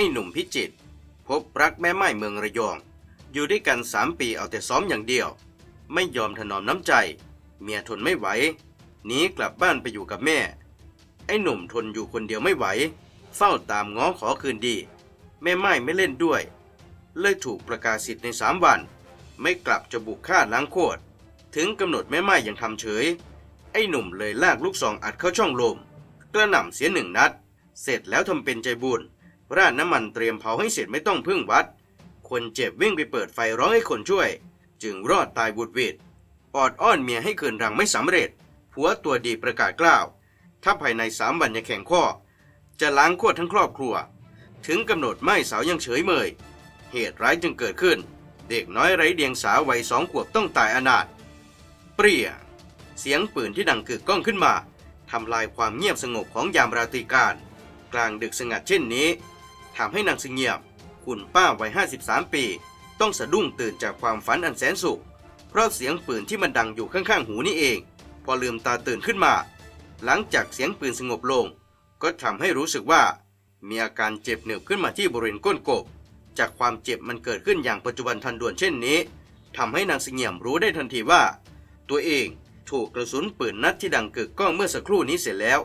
อ้หนุ่มพิจิต พบรักแม่ไม้เมืองระยอง อยู่ด้วยกันสามปีเอาแต่ซ้อมอย่างเดียว ไม่ยอมถนอมน้ำใจ เมียทนไม่ไหวหนีกลับบ้านไปอยู่กับแม่ ไอ้หนุ่มทนอยู่คนเดียวไม่ไหว เฝ้าตามง้อขอคืนดี แม่ไม้ไม่เล่นด้วย เลยถูกประกาศสิทธิ์ในสามวัน ไม่กลับจะบุกฆ่าล้างโคตร ถึงกำหนดแม่ไม้ยังทำเฉย ไอ้หนุ่มเลยลากลูกซองอัดเข้าช่องลม กระหน่ำเสียหนึ่งนัด เสร็จแล้วทำเป็นใจบุญ ราดน้ำมันเตรียมเผาให้เสร็จไม่ต้องพึ่งวัด คนเจ็บวิ่งไปเปิดไฟร้องให้คนช่วย จึงรอดตายบุดวิดออดอ้อนเมียให้คืนรังไม่สำเร็จ ผัวตัวดีประกาศกล้าว ถ้าภายในสามวันยังแข่งข้อ จะล้างโคตรทั้งครอบครัว ถึงกำหนดไม่สาวยังเฉยเมย เหตุร้ายจึงเกิดขึ้น เด็กน้อยไร้เดียงสาวัยสองขวบต้องตายอนาถเปรี้ย เสียงปืนที่ดังกึกก้องขึ้นมาทำลายความเงียบสงบของยามราตรีการ กลางดึกสงัดเช่นนี้ ทำให้นางสิงเงียบ คุณป้าวัย 53 ปี ต้องสะดุ้งตื่นจากความฝันอันแสนสุข เพราะเสียงปืนที่มันดังอยู่ข้างๆ หูนี่เอง พอลืมตาตื่นขึ้นมา หลังจากเสียงปืนสงบลง ก็ทำให้รู้สึกว่า มีอาการเจ็บเหนืบขึ้นมาที่บริเวณก้นกบ จากความเจ็บมันเกิดขึ้นอย่างปัจจุบันทันด่วนเช่นนี้ทำให้นางสิงเงียมรู้ได้ทันทีว่า ตัวเองถูกกระสุนปืนนัดที่ดังกึกก้องเมื่อสักครู่นี้เสร็จแล้ว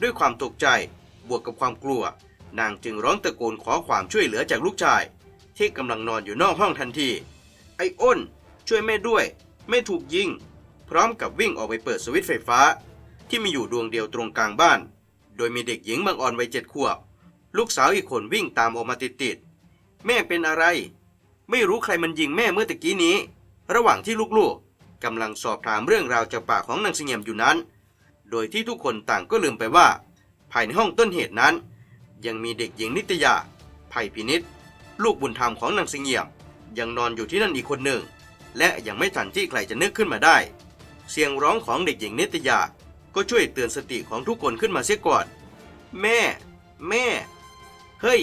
ด้วยความตกใจบวกกับความกลัว นางจึงร้องตะโกนขอความช่วยเหลือจากลูกชาย ที่กำลังนอนอยู่นอกห้องทันที ไอ้อ้น ช่วยแม่ด้วยไม่ถูกยิง พร้อมกับวิ่งออกไปเปิดสวิตช์ไฟฟ้า ที่มีอยู่ดวงเดียวตรงกลางบ้าน โดยมีเด็กหญิงบางอ่อนวัยเจ็ดขวบ ลูกสาวอีกคนวิ่งตามออกมาติดๆแม่เป็นอะไร ไม่รู้ใครมันยิงแม่เมื่อตะกี้นี้ ระหว่างที่ลูกๆกำลังสอบถามเรื่องราวจากปากของนางเสงี่ยมอยู่นั้น โดยที่ทุกคนต่างก็ลืมไปว่า ภายในห้องต้นเหตุนั้น ยังมีเด็กหญิงนิตยาไผ่พินิษลูกบุญธรรมของนางเสงี่ยม ยังนอนอยู่ที่นั่นอีกคนหนึ่ง และยังไม่ทันที่ใครจะนึกขึ้นมาได้ เสียงร้องของเด็กหญิงนิตยาก็ช่วยเตือนสติของทุกคนขึ้นมาเสียก่อน แม่ แม่ เฮ้ย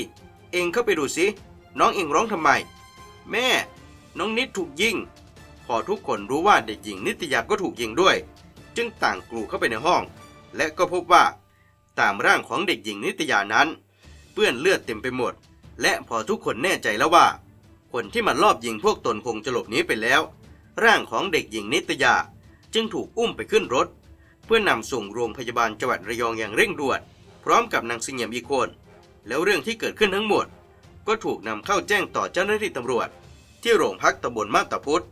เองเข้าไปดูสิ น้องเองร้องทำไม แม่ น้องนิดถูกยิง พอทุกคนรู้ว่าเด็กหญิงนิตยาก็ถูกยิงด้วย จึงต่างกลูเข้าไปในห้อง และก็พบว่า ตามร่างของเด็กหญิงนิตยานั้น ปื้อนเลือดเต็มไปหมด และพอทุกคนแน่ใจแล้วว่า คนที่มันลอบยิงพวกตนคงจะหลบหนีไปแล้ว ร่างของเด็กหญิงนิตยา จึงถูกอุ้มไปขึ้นรถ เพื่อนำส่งโรงพยาบาลจังหวัดระยองอย่างเร่งด่วน พร้อมกับนางสิงเงียมอีกคน แล้วเรื่องที่เกิดขึ้นทั้งหมด ก็ถูกนำเข้าแจ้งต่อเจ้าหน้าที่ตำรวจ ที่โรงพักตำบลมาบตาพุธ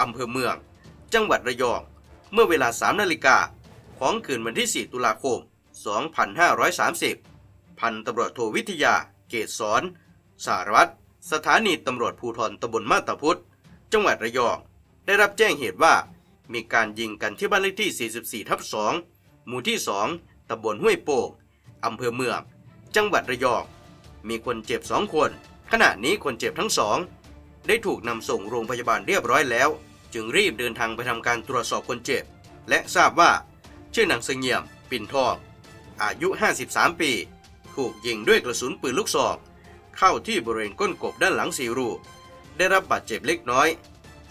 อำเภอเมือง จังหวัดระยอง เมื่อเวลา3นาฬิกาของคืนวันที่ 4 ตุลาคม 2530 พันตำรวจโทวิทยา เกตสอนสารวัตรสถานีตำรวจภูธรตำบลมาตาพุธจังหวัดระยอง ได้รับแจ้งเหตุว่า มีการยิงกันที่บ้านเลขที่ 44 ทับ 2 หมู่ที่ 2ตำบลห้วยโป่งอำเภอเมือง จังหวัดระยอง มีคนเจ็บสองคน ขณะนี้คนเจ็บทั้งสอง ได้ถูกนำส่งโรงพยาบาลเรียบร้อยแล้ว จึงรีบเดินทางไปทำการตรวจสอบคนเจ็บ และทราบว่า ชื่อนางเสงี่ยม ปิ่นทอง อายุ 53 ปี ถูกยิงด้วยกระสุนปืนลูกซองเข้าที่บริเวณก้นกบด้านหลังสีรู ได้รับบาดเจ็บเล็กน้อย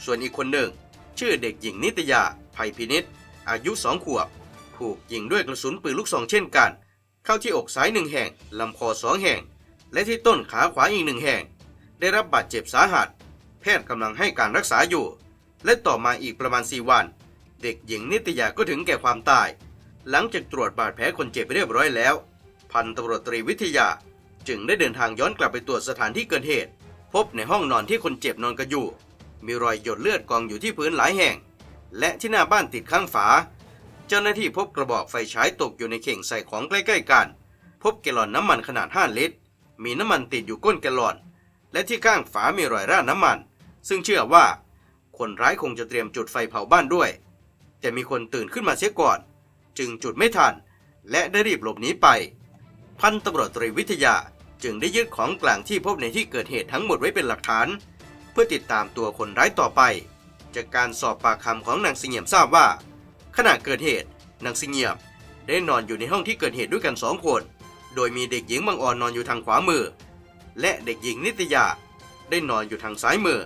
ส่วนอีกคนหนึ่ง ชื่อเด็กหญิงนิตยาไผ่พินิษอายุสองขวบ ถูกยิงด้วยกระสุนปืนลูกซองเช่นกัน เข้าที่อกซ้ายหนึ่งแห่งลำคอสองแห่ง และที่ต้นขาขวาอีกหนึ่งแห่ง ได้รับบาดเจ็บสาหัส แพทย์กำลังให้การรักษาอยู่ และต่อมาอีกประมาณ4วัน เด็กหญิงนิตยาก็ถึงแก่ความตาย หลังจากตรวจบาดแผลคนเจ็บเรียบร้อยแล้ว พันตำรวจตรีวิทยา จึงได้เดินทางย้อนกลับไปตรวจสถานที่เกิดเหตุ พบในห้องนอนที่คนเจ็บนอนกันอยู่ มีรอยหยดเลือดกองอยู่ที่พื้นหลายแห่ง และที่หน้าบ้านติดข้างฝา เจ้าหน้าที่พบกระบอกไฟฉายตกอยู่ในเข่งใส่ของใกล้ๆกัน พบแกลลอนน้ำมันขนาด 5 ลิตร มีน้ำมันติดอยู่ก้นแกลลอน และที่ข้างฝามีรอยราดน้ำมัน ซึ่งเชื่อว่า คนร้ายคงจะเตรียมจุดไฟเผาบ้านด้วย แต่มีคนตื่นขึ้นมาเสียก่อน จึงจุดไม่ทันและได้รีบหลบหนีไป พันตำรวจตรีวิทยาจึงได้ยึดของกลางที่พบในที่เกิดเหตุทั้งหมดไว้เป็นหลักฐาน เพื่อติดตามตัวคนร้ายต่อไป จากการสอบปากคำของนางสิงเงียมทราบว่า ขณะเกิดเหตุนางสิงเงียมได้นอนอยู่ในห้องที่เกิดเหตุด้วยกันสองคน โดยมีเด็กหญิงบางอ่อนนอนอยู่ทางขวามือ และเด็กหญิงนิตยา ได้นอนอยู่ทางซ้ายมือ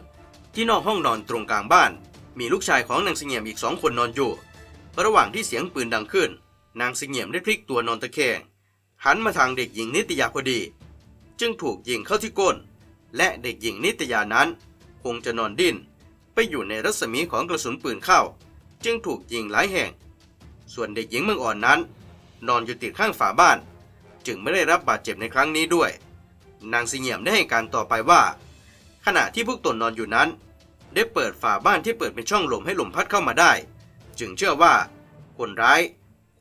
ที่นอกห้องนอนตรงกลางบ้าน มีลูกชายของนางสิงเงียมอีกสองคนนอนอยู่ ระหว่างที่เสียงปืนดังขึ้น นางสิงเงียมได้พลิกตัวนอนตะแคง หันมาทางเด็กหญิงนิตยาพอดี จึงถูกยิงเข้าที่ก้น และเด็กหญิงนิตยานั้น คงจะนอนดิ้นไปอยู่ในรัศมีของกระสุนปืนเข้า จึงถูกยิงหลายแห่ง ส่วนเด็กหญิงเมืองอ่อนนั้น นอนอยู่ติดข้างฝาบ้าน จึงไม่ได้รับบาดเจ็บในครั้งนี้ด้วย นางสิเงียมได้ให้การต่อไปว่า ขณะที่พวกตนนอนอยู่นั้น ได้เปิดฝาบ้านที่เปิดเป็นช่องลมให้ลมพัดเข้ามาได้ จึงเชื่อว่า คนร้าย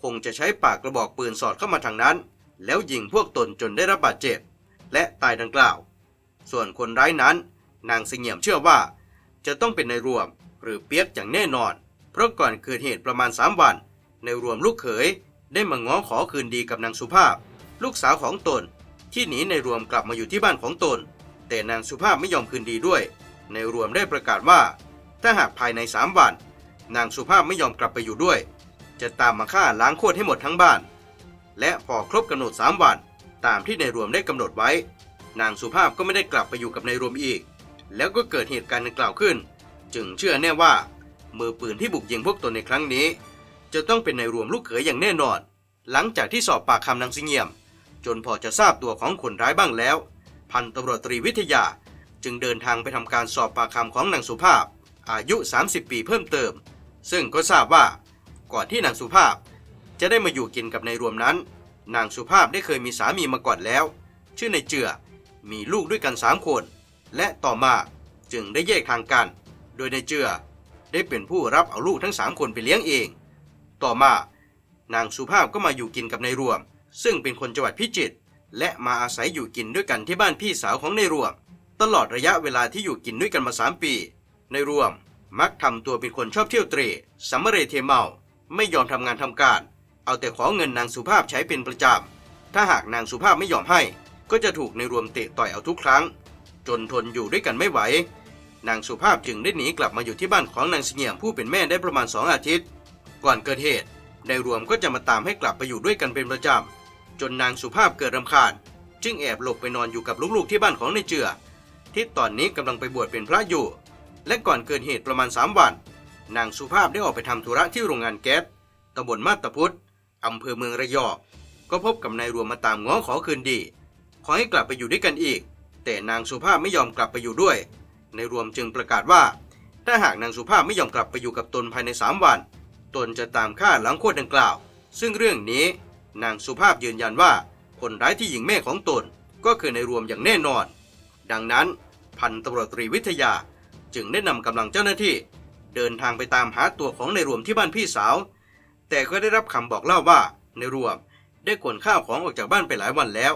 คงจะใช้ปากกระบอกปืนสอดเข้ามาทางนั้น แล้วยิงพวกตนจนได้รับบาดเจ็บ และตายดังกล่าว ส่วนคนร้ายนั้น นางสิเงียมเชื่อว่า จะต้องเป็นในรวมหรือเปียกอย่างแน่นอน เพราะก่อนเกิดเหตุประมาณ 3 วัน ในรวมลูกเขยได้มาง้อขอคืนดีกับนางสุภาพ ลูกสาวของตน ที่หนีในรวมกลับมาอยู่ที่บ้านของตน แต่นางสุภาพไม่ยอมคืนดีด้วย ในรวมได้ประกาศว่า ถ้าหากภายใน 3 วัน นางสุภาพไม่ยอมกลับไปอยู่ด้วย จะตามมาฆ่าล้างโคตรให้หมดทั้งบ้าน และพอครบกำหนด 3 วัน ตามที่ในรวมได้กำหนดไว้ นางสุภาพก็ไม่ได้กลับไปอยู่กับในรวมอีก แล้วก็เกิดเหตุการณ์ดังกล่าวขึ้น จึงเชื่อแน่ว่า มือปืนที่บุกยิงพวกตนในครั้งนี้ จะต้องเป็นในรวมลูกเขยอย่างแน่นอน หลังจากที่สอบปากคำนางสิเงียม จนพอจะทราบตัวของคนร้ายบ้างแล้ว พันตำรวจตรีวิทยาจึงเดินทางไปทำการสอบปากคำของนางสุภาพ อายุ 30 ปีเพิ่มเติม ซึ่งก็ทราบว่าก่อนที่นางสุภาพ จะได้มาอยู่กินกับในายรวมนั้น นางสุภาพได้เคยมีสามีมาก่อนแล้ว ชื่อในายเจือ มีลูกด้วยกันสามคน และต่อมาจึงได้แยกทางกัน โดยในายเจือได้เป็นผู้รับเอาลูกทั้งสามคนไปเลี้ยงเอง ต่อมานางสุภาพก็มาอยู่กินกับนายรวม ซึ่งเป็นคนจังหวัดพิจิตรและมาอาศัยอยู่กินด้วยกันที่บ้านพี่สาวของนายรวม ตลอดระยะเวลาที่อยู่กินด้วยกันมาสามปีนายรวมมักทำตัวเป็นคนชอบเที่ยวเตร่สัมเรเทเมา ไม่ยอมทำงานทำการ เอาแต่ขอเงินนางสุภาพใช้เป็นประจำ ถ้าหากนางสุภาพไม่ยอมให้ ก็จะถูกในรวมเตะต่อยเอาทุกครั้ง จนทนอยู่ด้วยกันไม่ไหว นางสุภาพจึงได้หนีกลับมาอยู่ที่บ้านของนางเสงี่ยมผู้เป็นแม่ได้ประมาณสองอาทิตย์ ก่อนเกิดเหตุในรวมก็จะมาตามให้กลับไปอยู่ด้วยกันเป็นประจำ จนนางสุภาพเกิดรำคาญ จึงแอบหลบไปนอนอยู่กับลูกๆที่บ้านของนายเจือ ที่ตอนนี้กำลังไปบวชเป็นพระอยู่ และก่อนเกิดเหตุประมาณ3วันนางสุภาพได้ออกไปทำธุระที่โรงงานแก๊สตำบลมาตาพุธ อำเภอเมืองระยองก็พบกับนายรวมมาตามง้อขอคืนดี ขอให้กลับไปอยู่ด้วยกันอีก แต่นางสุภาพไม่ยอมกลับไปอยู่ด้วย นายรวมจึงประกาศว่า ถ้าหากนางสุภาพไม่ยอมกลับไปอยู่กับตนภายใน 3 วัน ตนจะตามฆ่าหล้างโคตรดังกล่าว ซึ่งเรื่องนี้ นางสุภาพยืนยันว่า คนร้ายที่ยิงแม่ของตนก็คือในรวมอย่างแน่นอน ดังนั้นพันตำรวจตรีวิทยาจึงได้นำกำลังเจ้าหน้าที่ เดินทางไปตามหาตัวของในรวมที่บ้านพี่สาว แต่ก็ได้รับคำบอกเล่าว่าในรวมได้ขนข้าวของออกจากบ้านไปหลายวันแล้ว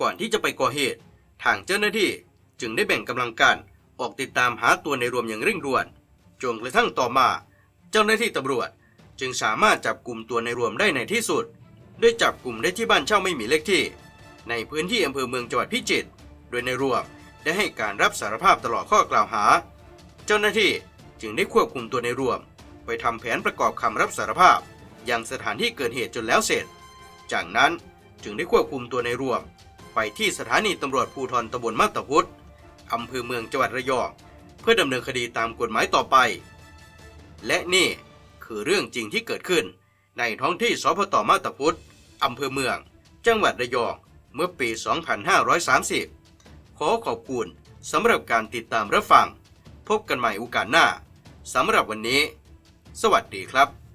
ก่อนที่จะไปก่อเหตุ ทางเจ้าหน้าที่จึงได้แบ่งกำลังการออกติดตามหาตัวในรวมอย่างเร่งด่วนจนกระทั่งต่อมา เจ้าหน้าที่ตำรวจจึงสามารถจับกลุ่มตัวในรวมได้ในที่สุดด้วยจับกลุ่มได้ที่บ้านเช่าไม่มีเลขที่ ในพื้นที่อำเภอเมืองจังหวัดพิจิตรโดยในรวมได้ให้การรับสารภาพตลอดข้อกล่าวหา เจ้าหน้าที่จึงได้ควบคุมตัวในรวม ไปทำแผนประกอบคำรับสารภาพ ยังสถานที่เกิดเหตุจนแล้วเสร็จ จากนั้นจึงได้ควบคุมตัวในรวม ไปที่สถานีตำรวจภูธรตำบลมาตาพุธอำเภอเมืองจังหวัดระยองเพื่อดำเนินคดีตามกฎหมายต่อไป และนี่คือเรื่องจริงที่เกิดขึ้น ในท้องที่สพตมาตาพุธอำเภอเมือง จังหวัดระยองเมื่อปี 2530 ขอขอบคุณสำหรับการติดตามรับฟัง พบกันใหม่โอกาสหน้าสำหรับวันนี้ สวัสดีครับ